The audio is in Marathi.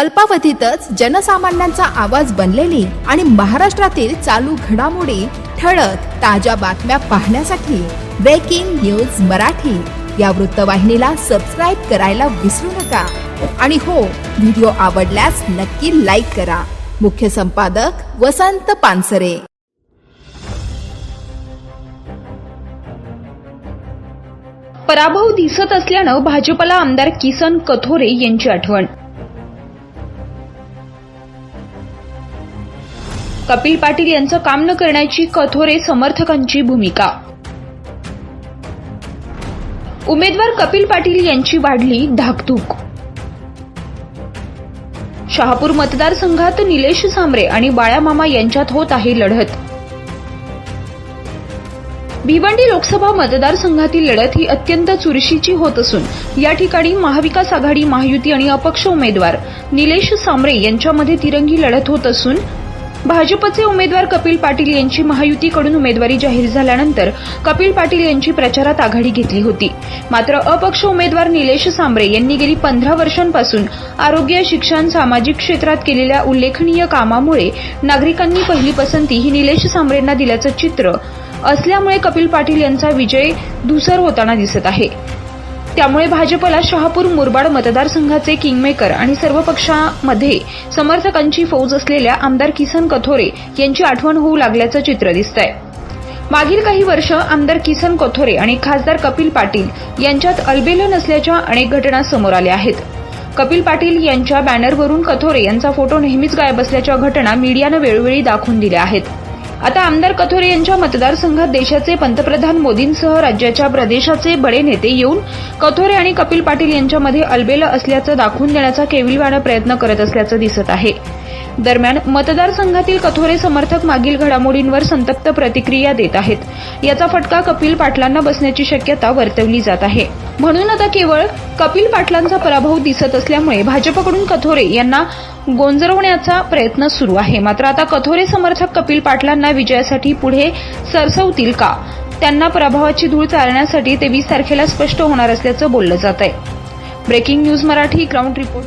अल्पावधीतच जनसामान्यांचा आवाज बनलेली आणि महाराष्ट्रातील चालू घडामोडी ठळक ताज्या बातम्या पाहण्यासाठी ब्रेकिंग न्यूज मराठी. या वृत्तवाहिनीला सबस्क्राईब करायला विसरू नका. आणि हो व्हिडिओ आवडल्यास नक्की लाईक करा. मुख्य संपादक वसंत पानसरे. पराभव दिसत असल्यानं भाजपला आमदार किसन कथोरे यांची आठवण. कपिल पाटील यांचं काम न करण्याची कथोरे समर्थकांची भूमिका. उमेदवार कपिल पाटील यांची वाढली धाकधूक. शहापूर मतदारसंघात निलेश सांबरे आणि बाळामामा यांच्यात होत आहे लढत. भिवंडी लोकसभा मतदारसंघातील लढत ही अत्यंत चुरशीची होत असून या ठिकाणी महाविकास आघाडी महायुती आणि अपक्ष उमेदवार निलेश सांबरे यांच्यामध्ये तिरंगी लढत होत असून भाजपचे उमेदवार कपिल पाटील यांची महायुतीकडून उमेदवारी जाहीर झाल्यानंतर कपिल पाटील यांची प्रचारात आघाडी घेतली होती. मात्र अपक्ष उमेदवार निलेश सांबरे यांनी गेली पंधरा वर्षांपासून आरोग्य शिक्षण सामाजिक क्षेत्रात केलेल्या उल्लेखनीय कामामुळे नागरिकांनी पहिली पसंती ही निलेश सांबरेंना दिल्याचं चित्र असल्यामुळे कपिल पाटील यांचा विजय धुसर होताना दिसत आहे. त्यामुळे भाजपला शहापूर मुरबाड मतदारसंघाचे किंगमेकर आणि सर्व पक्षामध्ये समर्थकांची फौज असलेल्या आमदार किसन कथोरे यांची आठवण होऊ लागल्याचं चित्र दिसतंय. मागील काही वर्ष आमदार किसन कथोरे आणि खासदार कपिल पाटील यांच्यात अलबेल नसल्याच्या अनेक घटना समोर आल्या आहेत. कपिल पाटील यांच्या बॅनरवरून कथोरे यांचा फोटो नेहमीच गायब असल्याच्या घटना मीडियानं वेळोवेळी दाखवून दिल्या आहेत. आता आमदार कथोरे यांच्या मतदारसंघात देशाचे पंतप्रधान मोदींसह राज्याच्या प्रदेशाचे बडे नेते येऊन कथोरे आणि कपिल पाटील यांच्यामध्ये अलबेलं असल्याचं दाखवून देण्याचा केविलवाणा प्रयत्न करत असल्याचं दिसत आहे. दरम्यान मतदारसंघातील कथोरे समर्थक मागील घडामोडींवर संतप्त प्रतिक्रिया देत आहेत. याचा फटका कपिल पाटलांना बसण्याची शक्यता वर्तवली जात आहे. म्हणून आता केवळ कपिल पाटलांचा पराभव दिसत असल्यामुळे भाजपकडून कथोरे यांना गोंजरवण्याचा प्रयत्न सुरू आहे. मात्र आता कथोरे समर्थक कपिल पाटलांना विजयासाठी पुढे सरसवतील का? त्यांना पराभवाची धूळ चालण्यासाठी ते वीस तारखेला स्पष्ट होणार असल्याचं बोललं जात आहे breaking news Marathi ground report.